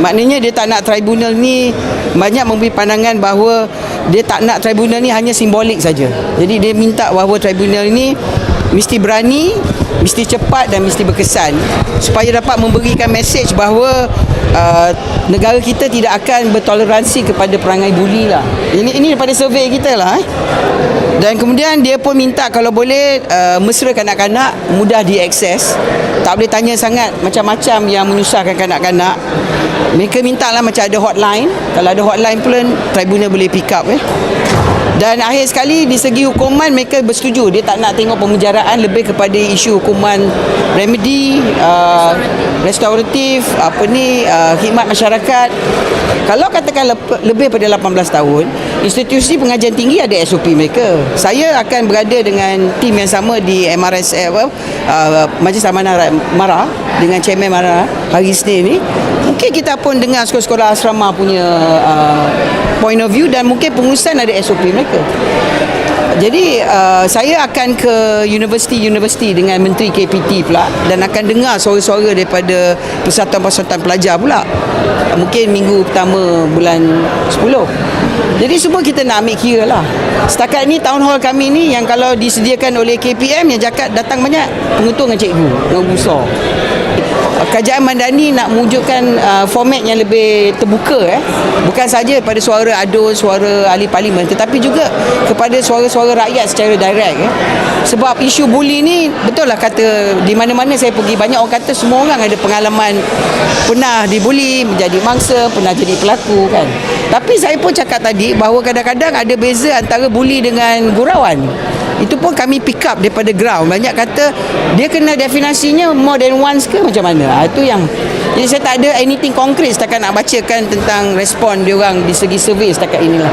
Maknanya dia tak nak tribunal ni banyak memberi pandangan bahawa dia tak nak tribunal ni hanya simbolik saja. Jadi dia minta bahawa tribunal ni mesti berani, mesti cepat dan mesti berkesan supaya dapat memberikan mesej bahawa uh, negara kita tidak akan bertoleransi kepada perangai buli lah. Ini ini daripada survey kita lah. Eh. Dan kemudian dia pun minta kalau boleh uh, mesra kanak-kanak mudah diakses. Tak boleh tanya sangat macam-macam yang menyusahkan kanak-kanak. Mereka minta lah macam ada hotline. Kalau ada hotline pun tribunal boleh pick up eh. Dan akhir sekali di segi hukuman mereka bersetuju dia tak nak tengok pemujaraan lebih kepada isu hukuman remedy uh, restoratif apa ni uh, khidmat masyarakat. Kalau katakan lebih pada 18 tahun institusi pengajian tinggi ada SOP mereka. Saya akan berada dengan tim yang sama di MRS eh, uh, Majlis Amanah Ra- Mara dengan Chairman Mara hari Isnin ni. Mungkin kita pun dengar sekolah-sekolah asrama punya uh, point of view dan mungkin pengurusan ada SOP mereka. Jadi uh, saya akan ke universiti-universiti dengan Menteri KPT pula dan akan dengar suara-suara daripada persatuan-persatuan pelajar pula. Mungkin minggu pertama bulan 10. Jadi semua kita nak ambil kira lah. Setakat ni town hall kami ni yang kalau disediakan oleh KPM yang jakat datang banyak pengutung dengan cikgu, dengan besar. Kerajaan Mandani nak mewujudkan uh, format yang lebih terbuka eh. Bukan saja pada suara adun, suara ahli parlimen tetapi juga kepada suara-suara rakyat secara direct eh. Sebab isu buli ni betul lah kata di mana-mana saya pergi banyak orang kata semua orang ada pengalaman pernah dibuli, menjadi mangsa, pernah jadi pelaku kan. Tapi saya pun cakap tadi bahawa kadang-kadang ada beza antara buli dengan gurauan. Itu pun kami pick up daripada ground. Banyak kata dia kena definisinya more than once ke macam mana. Ha, itu yang jadi saya tak ada anything konkret setakat nak bacakan tentang respon dia orang di segi survey setakat inilah.